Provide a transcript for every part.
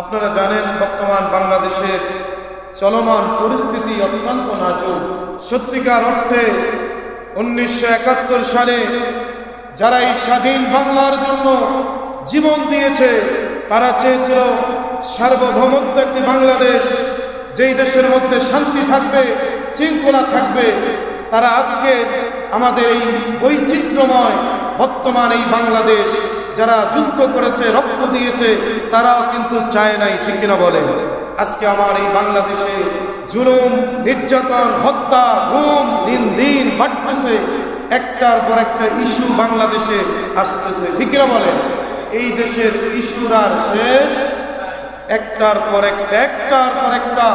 আপনারা জানেন, বর্তমান বাংলাদেশের চলমান পরিস্থিতি অত্যন্ত নাজুক। সত্যিকার অর্থে উনিশশো একাত্তর সালে যারা এই স্বাধীন বাংলার জন্য জীবন দিয়েছে, তারা চেয়েছিল সার্বভৌমত্ব একটি বাংলাদেশ, যেই দেশের মধ্যে শান্তি থাকবে, শৃঙ্খলা থাকবে। তারা আজকে আমাদের এই বৈচিত্র্যময় বর্তমান এই বাংলাদেশ যারা যুদ্ধ করেছে, রক্ত দিয়েছে, তারাও কিন্তু চায় নাই, ঠিক কিনা বলে আজকে আমার এই বাংলাদেশে জুলুম, নির্যাতন, হত্যা ঘুম দিন দিন বাড়তেছে, একটার পর একটা ইস্যু বাংলাদেশে আসতেছে, ঠিক কিনা বলেন? এই দেশের ইস্যুর আর শেষ একটার পর একটা, একটার পর একটা,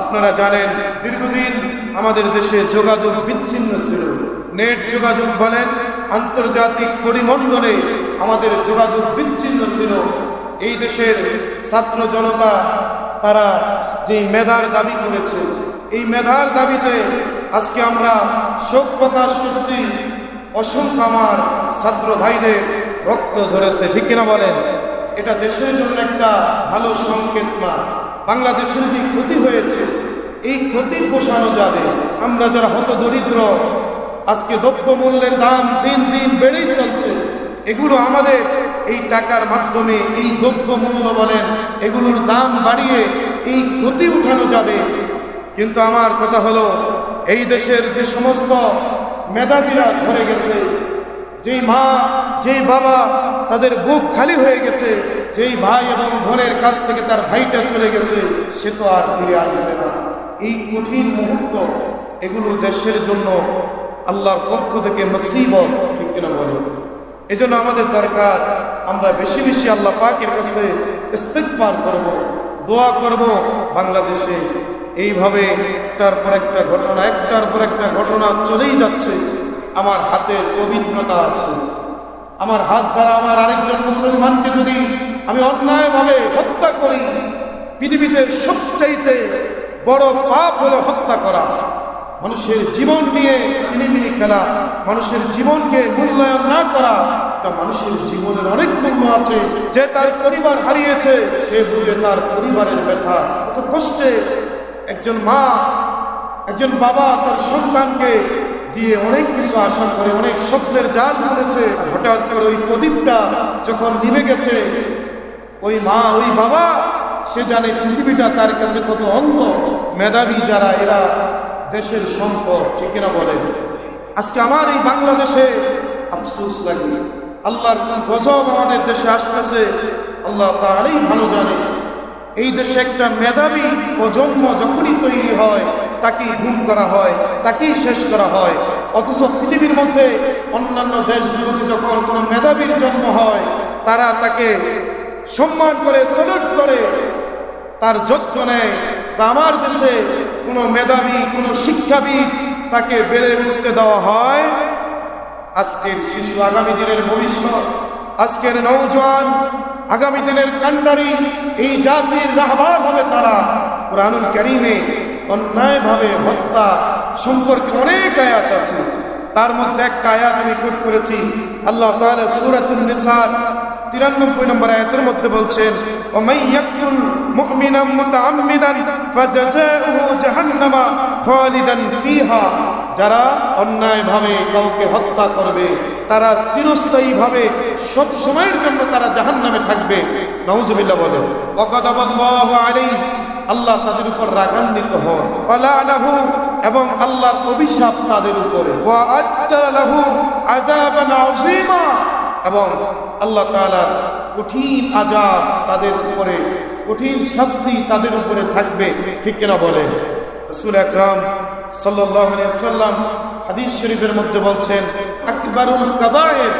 আপনারা জানেন, দীর্ঘদিন আমাদের দেশে যোগাযোগ বিচ্ছিন্ন ছিল। নেট যোগাযোগ বলেন, আন্তর্জাতিক পরিমণ্ডলে আমাদের যোগাযোগ বিচ্ছিন্ন ছিল। এই দেশের ছাত্র জনতা, তারা যে মেধার দাবি করেছে, এই মেধার দাবিতে আজকে আমরা শোক প্রকাশ করছি। অসংখ্য আমার ছাত্র ভাইদের রক্ত ঝরেছে, ঠিক কিনা বলেন? এটা দেশের জন্য একটা ভালো সংকেত না। বাংলাদেশের যে ক্ষতি হয়েছে, এই ক্ষতি পোষানো যাবে। আমরা যারা হত দরিদ্র আজকে দ্রব্য মূল্যের দাম দিন দিন বেড়েই চলছে। এগুলো আমাদের এই টাকার মাধ্যমে, এই দ্রব্য মূল্য বলেন, এগুলোর দাম বাড়িয়ে এই ক্ষতি উঠানো যাবে। কিন্তু আমার কথা হলো, এই দেশের যে সমস্ত মেধাবীরা ঝরে গেছে, যেই মা, যেই বাবা তাদের বুক খালি হয়ে গেছে, যেই ভাই এবং বোনের কাছ থেকে তার ভাইটা চলে গেছে, সে তো আর ফিরে আসবে না। এই কঠিন মুহূর্ত, এগুলো দেশের জন্য আল্লাহর পক্ষ থেকে মসিবত ঠিক কিনা বলে এজন্য আমাদের দরকার, আমরা বেশি বেশি আল্লাহ পাকের কাছে ইস্তেকবার করব, দোয়া করব বাংলাদেশে। এইভাবে একটার পর একটা ঘটনা, একটার পর একটা ঘটনা চলেই যাচ্ছে। আমার হাতের পবিত্রতা আছে। আমার হাত দ্বারা আমার আরেকজন মুসলমানকে যদি আমি অন্যায়ভাবে হত্যা করি, পৃথিবীতে সবচাইতে বড় পাপ হলো হত্যা করা। মানুষের জীবন নিয়ে সিনেমিনি খেলা, মানুষের জীবনকে মূল্যায়ন না করা, তা মানুষের জীবনের অনেক মূল্য আছে। যে তার পরিবার হারিয়েছে, সে বুঝে তার পরিবারের ব্যথা। কত কষ্টে একজন মা, একজন বাবা তার সন্তানকে দিয়ে অনেক কিছু আশা করে, অনেক স্বপ্নের জাল ধরেছে। হঠাৎ করে ওই প্রদীপটা যখন নিভে গেছে, ওই মা, ওই বাবা, সে জানে পৃথিবীটা তার কাছে কত অন্ধ। মেধাবী যারা, এরা দেশের সম্পদ, ঠিক না বলে আজকে আমার এই বাংলাদেশে আফসোস লাগে আল্লাহর কোন গজব আমাদের দেশে আসতেছে, আল্লাহ তারাই ভালো জানে। এই দেশে একটা মেধাবী প্রজন্ম যখনই তৈরি হয়, তাকেই গুম করা হয়, তাকেই শেষ করা হয়। অথচ পৃথিবীর মধ্যে অন্যান্য দেশগুলোতে যখন কোনো মেধাবীর জন্ম হয়, তারা তাকে সম্মান করে সেলুট করে, তার যত্ন নেয়। আমার দেশে কোনো মেধাবী, কোনো শিক্ষাবিদ তাকে বেড়ে উঠতে দেওয়া হয়। আজকের শিশু আগামী দিনের ভবিষ্যৎ, আজকের নৌজওয়ান আগামী দিনের কান্ডারি, এই জাতির রাহবার হবে তারা। কোরআনুল করিমে অন্যায়ভাবে হত্যা সম্পর্কে অনেক আয়াত আছে। তার মধ্যে একটা আয়াত আমি কোট করেছি। আল্লাহ তাআলা সূরাতুন নিসা তিরানব্বই নম্বর আয়াতের মধ্যে বলছেন, ওমাই ইয়াকতুল মুমিনাম মুতাআম্মিদান ফাজাযাউহু জাহান্নামা খালিদান ফিহা। যারা অন্যায়ভাবে কাউকে হত্যা করবে, তারা চিরস্থায়ীভাবে সব সময়ের জন্য তারা জাহান্নামে থাকবে। নাউজুবিল্লাহ বলে ওয়াকাদাবাল্লাহু আলাইহি, আল্লাহ তাদের উপর রাগান্বিত হন। ওয়ালানাহু এবং আল্লাহর অভিশাপ তাদের উপরে। ওয়া আদ্দা লাহু আযাবান আযীমা, এবং আল্লাহ তাআলা কঠিন আজাব তাদের উপরে, কঠিন শাস্তি তাদের উপরে থাকবে, ঠিক কিনা বলেন? রাসূল আকরাম সাল্লাম হাদিস শরীফের মধ্যে বলছেন, আকবারুল কাবায়ের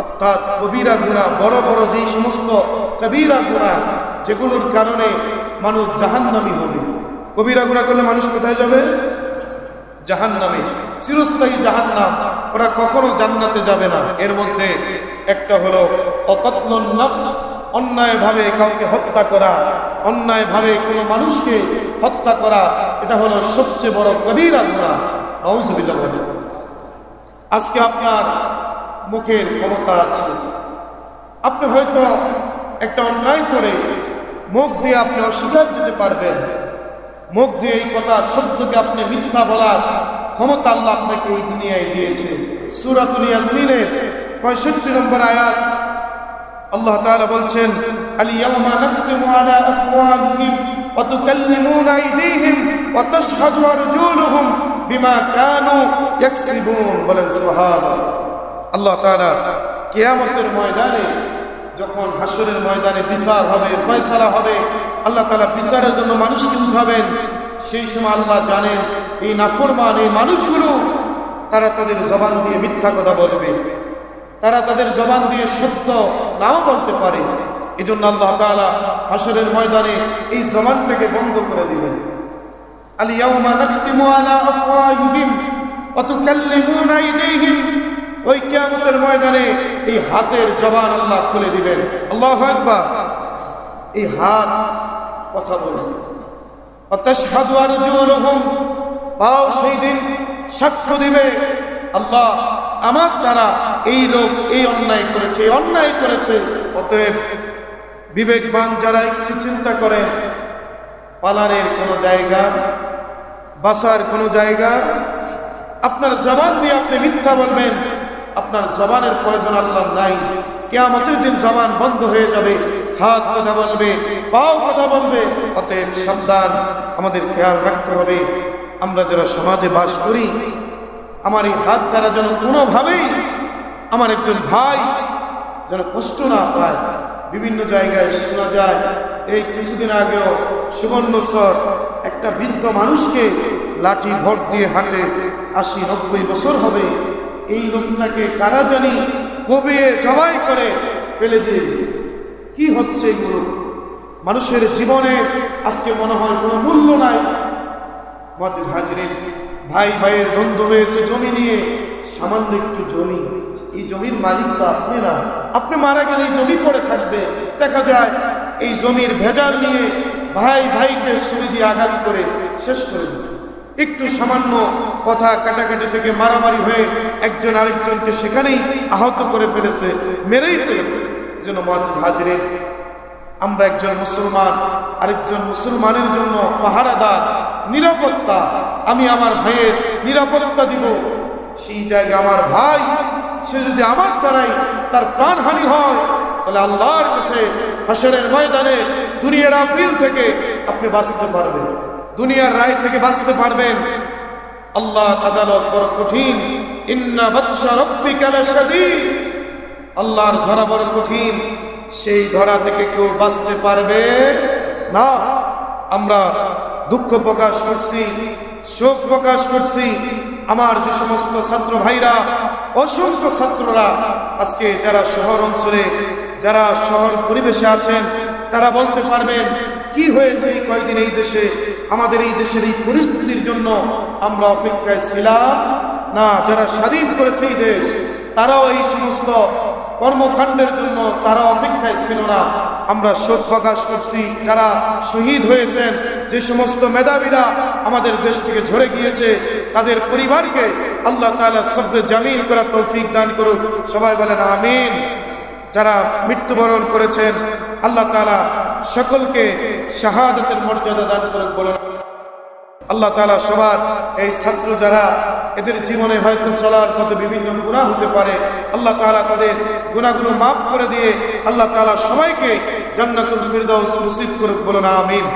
অর্থাৎ কবিরা গুণা, বড় বড় যেই সমস্ত কবিরা গুণা, যেগুলোর কারণে মানুষ জাহান্নামী হবে। কবিরা গুণা করলে মানুষ কোথায় যাবে? জাহান্নামে, চিরস্থায়ী জাহান্নাম, ওরা কখনো জান্নাতে যাবে না। এর মধ্যে একটা হলো অকত্ন নফস, অন্যায়ভাবে কাউকে হত্যা করা, অন্যায়ভাবে কোনো মানুষকে হত্যা করা, এটা হলো সবচেয়ে বড় কবিরা নওজবিল্লাহ বলে আজকে আপনার মুখের ক্ষমতা আছে। আপনি হয়তো একটা অন্যায় করে মুখ দিয়ে আপনি অস্বীকার দিতে পারবেন। মুখ দিয়ে এই কথা সত্যকে আপনি মিথ্যা বলার ক্ষমতা আল্লাহ আপনাকে এই দুনিয়ায় দিয়েছে। সুরাতুল ইয়াসিনের পঁয়ষট্টি নম্বর আয়াত। আল্লাহ তাআলা বলছেন আল ইয়াওমা নাখতিমু আলা আফওয়াহিহিম ওয়া তুকাল্লিমুনা আইদিহিম ওয়া তাশহাদু আরজুলুহুম বিমা কানু ইয়াকসিবুন। বলেন, সুবহানাল্লাহ। আল্লাহ তাআলা কিয়ামতের ময়দানে যখন হাসরের ময়দানে বিচার হবে, ফয়সালা হবে, আল্লাহ তালা বিচারের জন্য মানুষকে উঠাবেন, সেই সময় আল্লাহ জানেন, এই নাফরমান, এই মানুষগুলো, তারা তাদের জবান দিয়ে মিথ্যা কথা বলবে। তারা তাদের জবান দিয়ে সত্য নাও বলতে পারে। এই জন্য আল্লাহ তাআলা হাসরের ময়দানে এই জবানটাকে বন্ধ করে দিবেন। আল ওই কিয়ামতের ময়দানে এই হাতের জবান আল্লাহ খুলে দিবেন। আল্লাহু আকবার। এই হাত, কথা বলবে পাও সেই দিন সাক্ষ্য দিবে। আল্লাহ আমার দ্বারা এই লোক এই অন্যায় করেছে অন্যায় করেছে। অতএব বিবেকবান যারা একটু চিন্তা করেন, পালানের কোনো জায়গা, বাসার কোনো জায়গা, আপনার জবান দিয়ে আপনি মিথ্যা বলবেন। আপনার জবানের প্রয়োজন আল্লাহ নাই। কেয়ামতের দিন জবান বন্ধ হয়ে যাবে, হাত কথা বলবে, পাও কথা বলবে, অতএব সাবধান, আমাদের খেয়াল রাখতে হবে। আমরা যারা সমাজে বাস করি, আমার এই হাত দ্বারা যেন কোনোভাবেই আমার একজন ভাই যেন কষ্ট না পায়, বিভিন্ন জায়গায় শোনা যায়, এই কিছুদিন আগেও সুবর্ণস্বর একটা বৃদ্ধ মানুষকে লাঠি ভর দিয়ে হাঁটে, আশি নব্বই বছর হবে এই লোকটাকে কারা জানি কবিয়ে জবাই করে ফেলে দিয়ে গেছে। কি হচ্ছে এগুলো? মানুষের জীবনে আজকে মনে হয় কোনো মূল্য নাই। মজিদ হাজিরের ভাই ভাইয়ের দ্বন্দ্ব হয়েছে জমি নিয়ে। সামান্য একটু জমি। এই জমির মালিক তো আপনি না। আপনি মারা গেলে এই জমি পড়ে থাকবে। দেখা যায় এই জমির ভেজাল নিয়ে ভাই ভাইকে দিয়ে আঘাত করে শেষ করে দিচ্ছে একটু সামান্য কথা কাটাকাটি থেকে মারামারি হয়ে একজন আরেকজনকে সেখানেই আহত করে ফেলেছে, মেরেই ফেলেছে। জন্য মহাজ হাজিরের আমরা একজন মুসলমান, আরেকজন মুসলমানের জন্য পাহারাদার, নিরাপত্তা, আমি আমার ভাইয়ের নিরাপত্তা দিব। সেই জায়গায় আমার ভাই, সে যদি আমার দ্বারাই তার প্রাণহানি হয়, তাহলে আল্লাহর কাছে হাসরের ময়দানে দুনিয়ার আপিল থেকে আপনি বাঁচতে পারবেন। দুনিয়ার রায় থেকে বাঁচতে পারবেন। আল্লাহ আদালত বড় কঠিন। ইন্না বাদশা রব্বিকা লাশাদীদ। আল্লাহর ধরা বড় কঠিন। সেই ধরা থেকে কেউ বাঁচতে পারবে না। আমরা দুঃখ প্রকাশ করছি, শোক প্রকাশ করছি। আমার যে সমস্ত ছাত্র ভাইরা, অসংখ্য ছাত্ররা আজকে যারা শহর অঞ্চলে, যারা শহর পরিবেশে আছেন, তারা বলতে পারবেন কি হয়েছে এই কয়দিন এই দেশে? আমাদের এই দেশের এই পরিস্থিতির জন্য আমরা অপেক্ষায় ছিলাম। না, যারা স্বাধীন করেছে এই দেশ, তারাও এই সমস্ত কর্মকাণ্ডের জন্য তারা অপেক্ষায় ছিল না। আমরা শোক প্রকাশ করছি, যারা শহীদ হয়েছেন, যে সমস্ত মেধাবীরা আমাদের দেশ থেকে ঝরে গিয়েছে, তাদের পরিবারকে আল্লাহ তাআলা সবচেয়ে জামিন করার তৌফিক দান করুক। সবাই বলেন, আমিন। যারা মৃত্যুবরণ করেছেন আল্লাহ তালা সকলকে শাহাদতের মর্যাদা দান করেন বলেন আল্লাহ তালা সবার এই ছাত্র যারা, এদের জীবনে হয়তো চলার পথে বিভিন্ন গুণা হতে পারে, আল্লাহ তালা তাদের গুণাগুলো মাফ করে দিয়ে আল্লাহ তালা সবাইকে জান্নাতুল ফিরদাউস নসিব করুক বলো না আমিন।